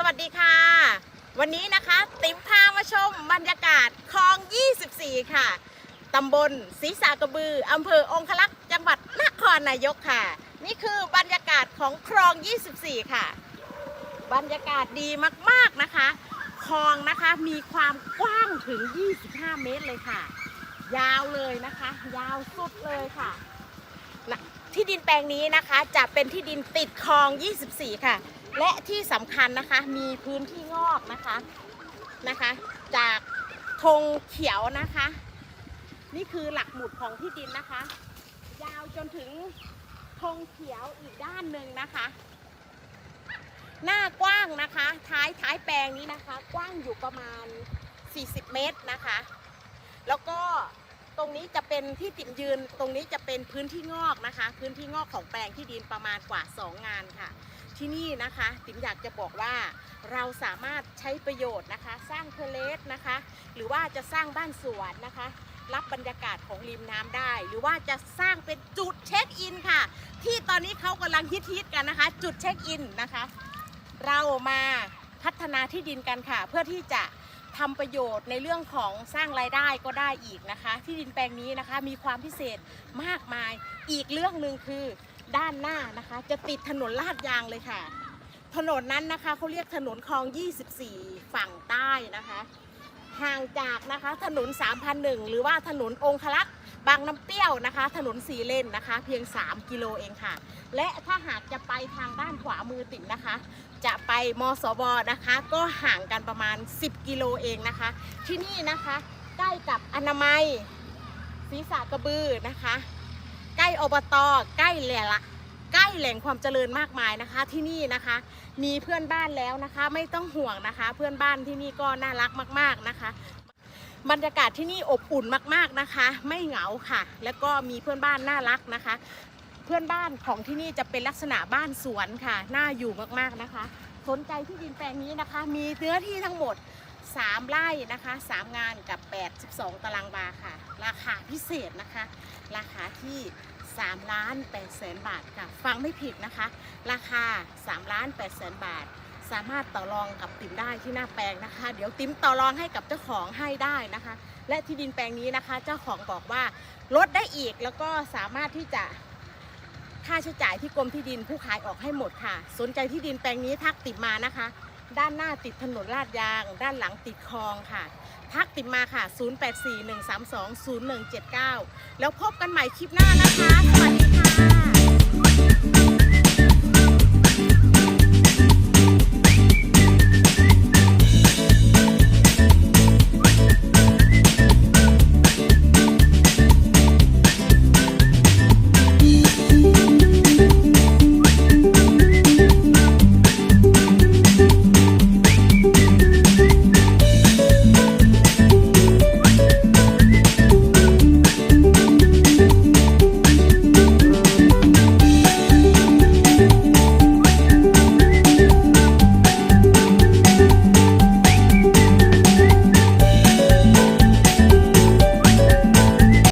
สวัสดีค่ะ วันนี้นะคะติ๋มพามาชมบรรยากาศคลอง 24 ค่ะ ตำบลศรีสากระบือ อำเภอองคลักษ์ จังหวัดนครนายกค่ะ นี่คือบรรยากาศของคลอง 24 ค่ะ บรรยากาศดีมากๆนะคะ คลองนะคะมีความกว้างถึง 25 เมตรเลยค่ะ ยาวเลยนะคะ ยาวสุดเลยค่ะนะที่ดินแปลงนี้นะคะจะเป็นที่ดินติดคลอง 24 ค่ะ และที่สำคัญนะคะมีพื้นที่งอกนะคะนะคะ จากธงเขียวนะคะ นี่คือหลักหมุดของที่ดินนะคะ ยาวจนถึงธงเขียวอีกด้านหนึ่งนะคะ หน้ากว้างนะคะ ท้ายท้ายแปลงนี้นะคะ กว้างอยู่ประมาณ 40 เมตรนะคะ แล้วก็ตรงนี้จะเป็นที่ติ่มยืน ตรงนี้จะเป็นพื้นที่งอกนะคะ พื้นที่งอกของแปลงที่ดินประมาณกว่า 2 งานค่ะ ที่นี่นะคะติ๋มอยากจะบอกว่าเราสามารถใช้ประโยชน์นะคะ สร้างเพลสนะคะ หรือว่าจะสร้างบ้านสวนนะคะ รับบรรยากาศของริมน้ำได้ หรือว่าจะสร้างเป็นจุดเช็คอินค่ะ ที่ตอนนี้เขากำลังฮิตๆกันนะคะ จุดเช็คอินนะคะ เรามาพัฒนาที่ดินกันค่ะ เพื่อที่จะทำประโยชน์ในเรื่องของสร้างรายได้ก็ได้อีกนะคะ ที่ดินแปลงนี้นะคะมีความพิเศษมากมายอีกเรื่องหนึ่งคือ ด้านหน้านะคะ จะติดถนนลาดยางเลยค่ะ ถนนนั้นนะคะเขาเรียกถนนคลอง 24 ฝั่งใต้นะคะ ห่างจากนะคะถนน 3,001 หรือว่าถนนองคลักษ์บางน้ำเปรี้ยวนะคะ ถนนสีเลนนะคะ เพียง 3 กิโลเองค่ะ และถ้าหากจะไปทางด้านขวามือติ่มนะคะ จะไปมสวนะคะ ก็ห่างกันประมาณ 10 กิโลเองนะคะ ที่นี่นะคะใกล้กับอนามัยศรีษะกระบือนะคะ ล้อบตใกล้แหล่ละใกล้แหล่งความเจริญมากมายนะคะ ที่นี่นะคะ มีเพื่อนบ้านแล้วนะคะ ไม่ต้องห่วงนะคะ เพื่อนบ้านที่นี่ก็น่ารักมาก ๆนะคะ บรรยากาศที่นี่อบอุ่นมากๆนะคะ ไม่เหงาค่ะ แล้วก็มีเพื่อนบ้านน่ารักนะคะ เพื่อนบ้านของที่นี่จะเป็นลักษณะบ้านสวนค่ะน่าอยู่มากๆนะคะ สนใจที่ดินแปลงนี้นะคะ มีเนื้อที่ทั้งหมด3ไร่นะคะ3งานกับ82ตารางวาค่ะ ราคาพิเศษนะคะ ราคาที่ 3ล้าน8แสนบาทค่ะ ฟังไม่ผิดนะคะ ราคา3ล้าน8แสนบาท สามารถต่อรองกับติ๋มได้ที่หน้าแปลงนะคะ เดี๋ยวติ๋มต่อรองให้กับเจ้าของให้ได้นะคะ และที่ดินแปลงนี้นะคะ เจ้าของบอกว่าลดได้อีกแล้วก็สามารถที่จะค่าใช้จ่ายที่กรมที่ดินผู้ขายออกให้หมดค่ะ สนใจที่ดินแปลงนี้ทักติ๋มมานะคะ ด้านหน้าติดถนนลาดยาง ด้านหลังติดคลองค่ะ ทักติดมาค่ะ 0841320179 แล้วพบกันใหม่คลิปหน้านะคะ สวัสดีค่ะ